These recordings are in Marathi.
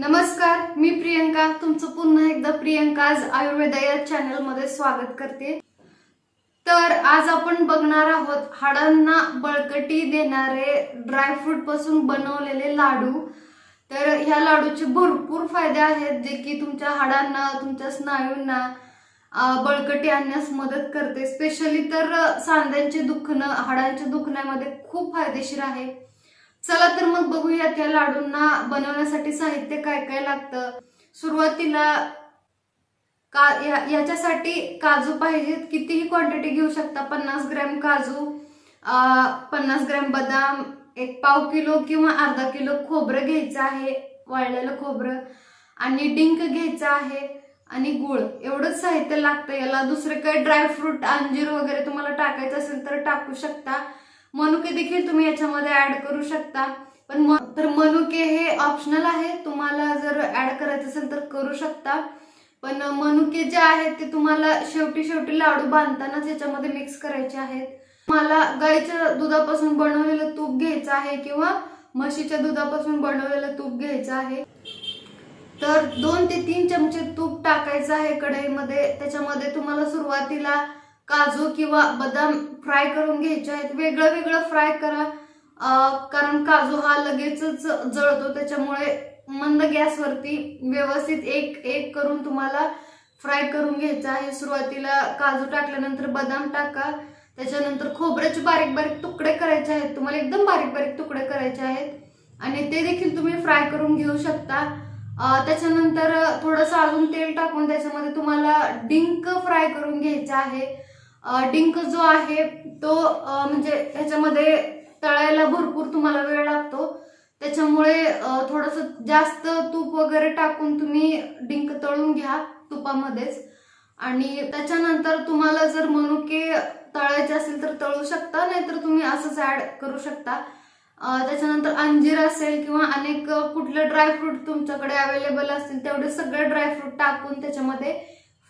नमस्कार मी प्रियंका. तुमचं पुन्हा एकदा प्रियंका आज आयुर्वेदा या चॅनलमध्ये स्वागत करते. तर आज आपण बघणार आहोत हाडांना बळकटी देणारे ड्रायफ्रूटपासून बनवलेले लाडू. तर ह्या लाडूचे भरपूर फायदे आहेत जे की तुमच्या हाडांना तुमच्या स्नायूंना बळकटी आणण्यास मदत करते. स्पेशली तर सांध्यांचे दुखणं हाडांच्या दुखण्यामध्ये खूप फायदेशीर आहे. तर मग बघूयात या लाडूंना बनवण्यासाठी साहित्य काय काय लागतं. सुरुवातीला का या- याच्यासाठी काजू पाहिजेत. कितीही क्वांटिटी घेऊ शकता. पन्नास ग्रॅम काजू पन्नास ग्रॅम बदाम एक पाव किलो किंवा अर्धा किलो खोबरं घ्यायचं आहे. वाळलेलं खोबरं आणि डिंक घ्यायचं आहे आणि गुळ. एवढंच साहित्य लागतं. याला दुसरं काही ड्रायफ्रूट अंजीर वगैरे तुम्हाला टाकायचं असेल तर टाकू शकता. मनुके देखील तुम्ही याच्यामध्ये ऍड करू शकता. पण तर मनुके हे ऑप्शनल आहे. तुम्हाला जर ऍड करायचं असेल तर करू शकता. पण मनुके जे आहेत ते तुम्हाला शेवटी शेवटी लाडू बांधतानाच याच्यामध्ये मिक्स करायचे आहेत. तुम्हाला गाईच्या दुधापासून बनवलेलं तूप घ्यायचं आहे किंवा म्हशीच्या दुधापासून बनवलेलं तूप घ्यायचं आहे. तर दोन ते तीन चमचे तूप टाकायचं आहे कढईमध्ये. त्याच्यामध्ये तुम्हाला सुरुवातीला काजू किंवा बदाम फ्राय करून घ्यायचे आहेत. वेगळं वेगळं फ्राय करा. कारण काजू हा लगेचच जळतो त्याच्यामुळे मंद गॅसवरती व्यवस्थित एक एक करून तुम्हाला फ्राय करून घ्यायचा आहे. सुरुवातीला काजू टाकल्यानंतर बदाम टाका. त्याच्यानंतर खोबऱ्याचे बारीक बारीक तुकडे करायचे आहेत. तुम्हाला एकदम बारीक बारीक तुकडे करायचे आहेत. आणि ते देखील तुम्ही फ्राय करून घेऊ शकता. त्याच्यानंतर थोडंसं अजून तेल टाकून त्याच्यामध्ये तुम्हाला डिंक फ्राय करून घ्यायचा आहे. डिंक जो आहे तो म्हणजे ह्याच्यामध्ये तळायला भरपूर तुम्हाला वेळ लागतो. त्याच्यामुळे थोडस थोडंसं जास्त तूप वगैरे टाकून तुम्ही डिंक तळून घ्या तुपामध्येच. आणि त्याच्यानंतर तुम्हाला जर मनुके तळायचे असेल तर तळू शकता नाहीतर तुम्ही असंच ऍड करू शकता. त्याच्यानंतर अंजीर असेल किंवा अनेक कुठलं कुठले ड्रायफ्रूट तुमच्याकडे अवेलेबल असतील तेवढे सगळे ड्रायफ्रूट टाकून त्याच्यामध्ये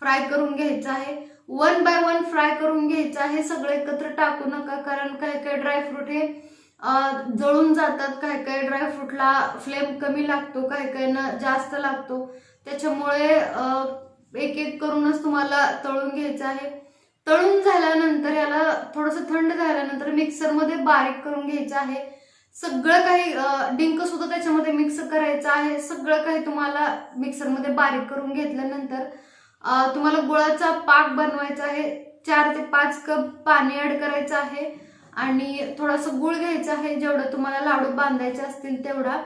फ्राय करून घ्यायचं आहे. वन बाय वन फ्राय करून घ्यायचं आहे सगळं एकत्र टाकू नका कारण काही काही ड्रायफ्रूट हे जळून जातात काही काही ड्रायफ्रूटला फ्लेम कमी लागतो काही काहींना जास्त लागतो. त्याच्यामुळे एक एक करूनच तुम्हाला तळून घ्यायचं आहे. तळून झाल्यानंतर याला थोडंसं थंड झाल्यानंतर मिक्सरमध्ये बारीक करून घ्यायचं आहे. सगळं काही डिंक सुद्धा त्याच्यामध्ये मिक्स करायचं आहे. सगळं काही तुम्हाला मिक्सरमध्ये बारीक करून घेतल्यानंतर तुम्हाला गुळाचा पाक बनवायचा आहे चार ते पाच कप पाणी ॲड करायचं आहे आणि थोडासा गुळ घ्यायचा आहे जेवढं तुम्हाला लाडू बांधायचे असतील तेवढा.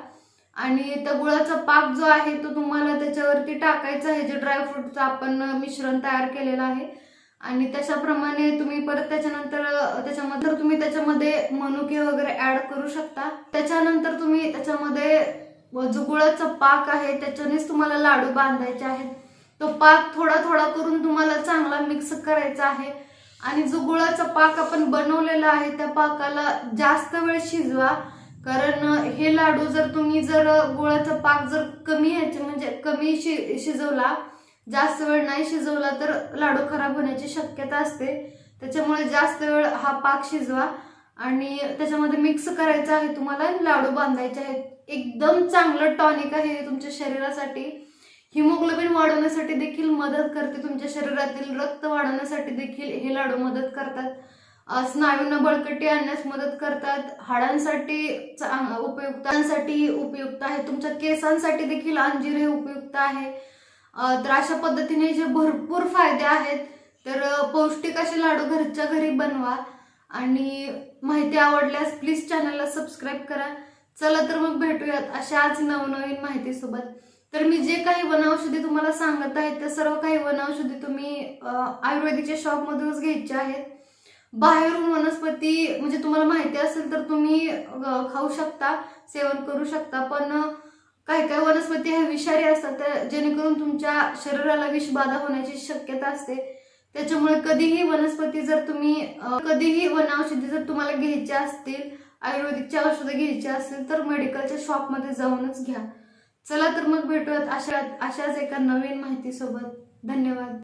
आणि त्या गुळाचा पाक जो आहे तो तुम्हाला त्याच्यावरती टाकायचा आहे जे ड्रायफ्रूटचं आपण मिश्रण तयार केलेलं आहे. आणि तशाप्रमाणे तुम्ही परत त्याच्यानंतर त्याच्यामध्ये तर तुम्ही त्याच्यामध्ये मनुके वगैरे ॲड करू शकता. त्याच्यानंतर तुम्ही त्याच्यामध्ये जो गुळाचा पाक आहे त्याच्यानेच तुम्हाला लाडू बांधायचे आहेत. तो पाक थोडा थोडा करून तुम्हाला चांगला मिक्स करायचा आहे. आणि जो गुळाचा पाक आपण बनवलेला आहे त्या पाकाला जास्त वेळ शिजवा. कारण हे लाडू जर तुम्ही जर गुळाचा पाक जर कमी ह्याचे म्हणजे कमी शि शिजवला जास्त वेळ नाही शिजवला तर लाडू खराब होण्याची शक्यता असते. त्याच्यामुळे जास्त वेळ हा पाक शिजवा. आणि त्याच्यामध्ये मिक्स करायचा आहे तुम्हाला लाडू बांधायचे आहेत. एकदम चांगलं टॉनिक आहे तुमच्या शरीरासाठी. हिमोग्लोबिन वाढवण्यासाठी देखील मदत करते. तुमच्या शरीरातील रक्त वाढवण्यासाठी देखील हे लाडू मदत करतात. स्नायूंना बळकटी आणण्यास मदत करतात. हाडांसाठी उपयुक्तांसाठी उपयुक्त आहे. तुमच्या केसांसाठी देखील अंजीर हे उपयुक्त आहे. तर अशा पद्धतीने जे भरपूर फायदे आहेत तर पौष्टिक असे लाडू घरच्या घरी बनवा. आणि माहिती आवडल्यास प्लीज चॅनलला सबस्क्राईब करा. चला तर मग भेटूयात अशाच नवनवीन माहितीसोबत. तर मी जे काही वनौषधी तुम्हाला सांगत आहे त्या सर्व काही वनौषधी तुम्ही आयुर्वेदिकच्या शॉपमधूनच घ्यायचे आहेत. बाहेरून वनस्पती म्हणजे तुम्हाला माहिती असेल तर तुम्ही खाऊ शकता सेवन करू शकता पण काही काही वनस्पती ह्या विषारी असतात तर जेणेकरून तुमच्या शरीराला विषबाधा होण्याची शक्यता असते. त्याच्यामुळे कधीही वनस्पती जर तुम्ही कधीही वनौषधी जर तुम्हाला घ्यायच्या असतील आयुर्वेदिकच्या औषधं घ्यायची असतील तर मेडिकलच्या शॉपमध्ये जाऊनच घ्या. चला तर मग भेटूयात अशा अशाच एका नवीन माहितीसोबत. धन्यवाद.